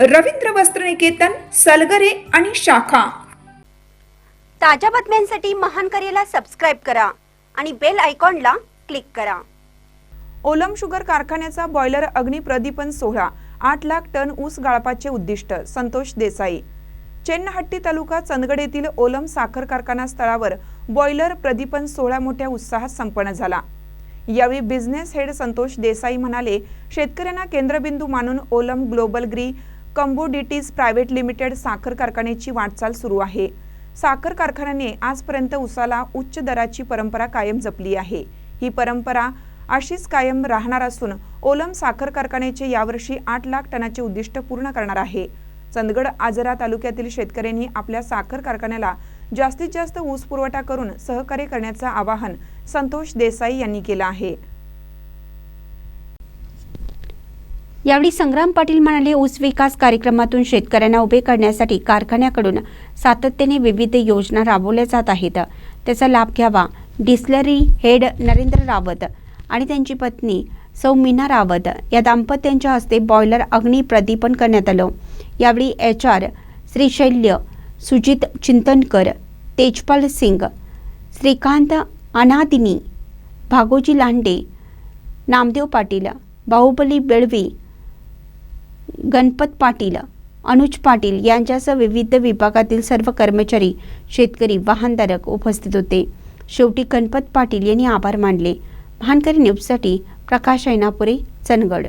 रवींद्र वस्त्रनिकेतन सलगरे आणि शाखा. ताज्या बातम्यांसाठी महान करेला सबस्क्राईब करा आणि बेल आयकॉनला क्लिक करा. ओलम शुगर कारखान्याचा बॉयलर अग्निप्रदीपन सोहळा आठ लाख टन ऊस गाळपाचे उद्दिष्ट संतोष देसाई. चेन्नहट्टी तालुका चंदगड येथील ओलम साखर कारखाना स्थळावर बॉयलर प्रदीपन सोहळा मोठ्या उत्साहात संपन्न झाला. यावेळी बिझनेस हेड संतोष देसाई म्हणाले शेतकऱ्यांना केंद्रबिंदू मानून Olam global agri commodities private limited साखर कारखान्याची वाटचाल सुरू आहे. साखर कारखान्याने आजपर्यंत उसाला उच्च दराची परंपरा कायम जपली आहे. ही परंपरा अशीच कायम राहणार असून ओलम साखर कारखान्याचे यावर्षी आठ लाख टनाचे उद्दिष्ट पूर्ण करणार आहे. चंदगड आजरा तालुक्यातील शेतकऱ्यांनी आपल्या साखर कारखान्याला जास्तीत जास्त ऊस पुरवठा करून सहकार्य करण्याचं आवाहन संतोष देसाई यांनी केलं आहे. यावेळी संग्राम पाटील म्हणाले ऊस विकास कार्यक्रमातून शेतकऱ्यांना उभे करण्यासाठी कारखान्याकडून सातत्याने विविध योजना राबवल्या जात आहेत. त्याचा लाभ घ्यावा. डिस्लरी हेड नरेंद्र रावत आणि त्यांची पत्नी सौ मीना रावत या दाम्पत्यांच्या हस्ते बॉयलर अग्नी प्रदीपन करण्यात आलं. यावेळी एच आर श्रीशैल्य सुजित चिंतनकर तेजपाल सिंग श्रीकांत अनादिनी भागोजी लांडे नामदेव पाटील बाहुबली बेळवी गणपत पाटील अनुज पाटील यांच्यासह विविध विभागातील सर्व कर्मचारी शेतकरी वाहनधारक उपस्थित होते. शेवटी गणपत पाटील यांनी आभार मानले. भानकरी न्यूजसाठी प्रकाश ऐनापुरे चंदगड.